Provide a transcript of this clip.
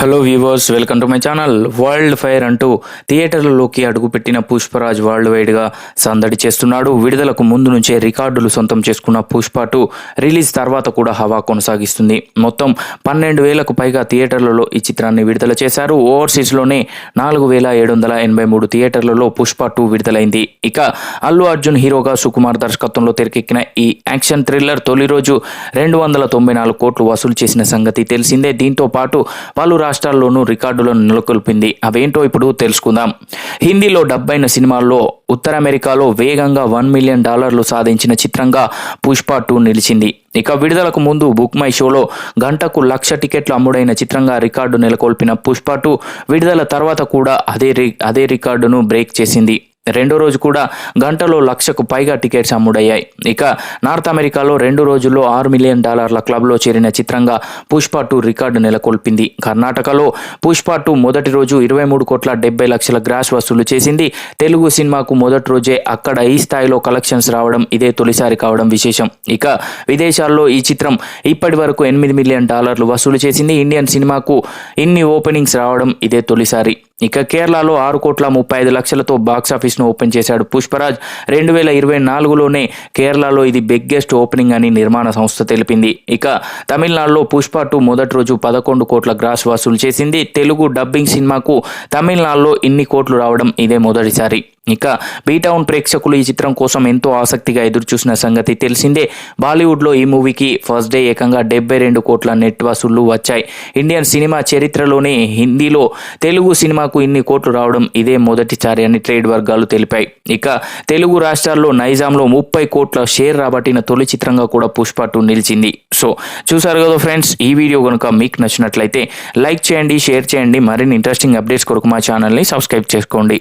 Hello viewers welcome to my channel world fire అంటూ థియేటర్లలోకి అడుగుపెట్టిన పుష్పరాజ్ వరల్డ్ వైడ్గా సందడి చేస్తున్నాడు. విడుదలకు ముందు నుంచే రికార్డులు సొంతం చేసుకున్న పుష్ప టూ రిలీజ్ తర్వాత కూడా హవా కొనసాగిస్తుంది. మొత్తం పన్నెండు వేలకు పైగా థియేటర్లలో ఈ చిత్రాన్ని విడుదల చేశారు. ఓవర్సీస్లోనే నాలుగు వేల ఏడు వందల ఎనభై మూడు థియేటర్లలో పుష్ప టూ విడుదలైంది. ఇక అల్లు అర్జున్ హీరోగా సుకుమార్ దర్శకత్వంలో తెరకెక్కిన ఈ యాక్షన్ థ్రిల్లర్ తొలి రోజు రెండు వందల తొంభై నాలుగు కోట్లు వసూలు చేసిన సంగతి తెలిసిందే. దీంతో పాటు పలు రాష్ట్రాల్లోనూ రికార్డులను నెలకొల్పింది. అవేంటో ఇప్పుడు తెలుసుకుందాం. హిందీలో డబ్బైన సినిమాల్లో ఉత్తర అమెరికాలో వేగంగా వన్ మిలియన్ డాలర్లు సాధించిన చిత్రంగా పుష్ప టూ నిలిచింది. ఇక విడుదలకు ముందు బుక్ మై షోలో గంటకు లక్ష టికెట్లు అమ్ముడైన చిత్రంగా రికార్డు నెలకొల్పిన పుష్ప టూ విడుదల తర్వాత కూడా అదే రి అదే రికార్డును బ్రేక్ చేసింది. రెండో రోజు కూడా గంటలో లక్షకు పైగా టికెట్స్ అమ్ముడయ్యాయి. ఇక నార్త్ అమెరికాలో రెండు రోజుల్లో ఆరు మిలియన్ డాలర్ల క్లబ్లో చేరిన చిత్రంగా పుష్ప టూ రికార్డు నెలకొల్పింది. కర్ణాటకలో పుష్ప టూ మొదటి రోజు ఇరవై మూడు కోట్ల డెబ్బై లక్షల గ్రాస్ వసూలు చేసింది. తెలుగు సినిమాకు మొదటి రోజే అక్కడ ఈ స్థాయిలో కలెక్షన్స్ రావడం ఇదే తొలిసారి కావడం విశేషం. ఇక విదేశాల్లో ఈ చిత్రం ఇప్పటి వరకు ఎనిమిది మిలియన్ డాలర్లు వసూలు చేసింది. ఇండియన్ సినిమాకు ఇన్ని ఓపెనింగ్స్ రావడం ఇదే తొలిసారి. ఇక కేరళలో ఆరు కోట్ల ముప్పై ఐదు లక్షలతో బాక్సాఫీస్ను ఓపెన్ చేశాడు పుష్పరాజ్. రెండు వేల ఇరవై నాలుగులోనే కేరళలో ఇది బిగ్గెస్ట్ ఓపెనింగ్ అని నిర్మాణ సంస్థ తెలిపింది. ఇక తమిళనాడులో పుష్ప టూ మొదటి రోజు పదకొండు కోట్ల గ్రాస్ వసూలు చేసింది. తెలుగు డబ్బింగ్ సినిమాకు తమిళనాడులో ఇన్ని కోట్లు రావడం ఇదే మొదటిసారి. ఇక బీటౌన్ ప్రేక్షకులు ఈ చిత్రం కోసం ఎంతో ఆసక్తిగా ఎదురుచూసిన సంగతి తెలిసిందే. బాలీవుడ్లో ఈ మూవీకి ఫస్ట్ డే ఏకంగా డెబ్బై రెండు కోట్ల నెట్ వసూళ్ళు వచ్చాయి. ఇండియన్ సినిమా చరిత్రలోనే హిందీలో తెలుగు సినిమాకు ఇన్ని కోట్లు రావడం ఇదే మొదటిసారి అని ట్రేడ్ వర్గాలు తెలిపాయి. ఇక తెలుగు రాష్ట్రాల్లో నైజాంలో ముప్పై కోట్ల షేర్ రాబట్టిన తొలి చిత్రంగా కూడా పుష్ప టూ నిలిచింది. సో చూసారు కదా ఫ్రెండ్స్ ఈ వీడియో కనుక మీకు నచ్చినట్లయితే లైక్ చేయండి షేర్ చేయండి మరిన్ని ఇంట్రెస్టింగ్ అప్డేట్స్ కొరకు మా ఛానల్ని సబ్స్క్రైబ్ చేసుకోండి.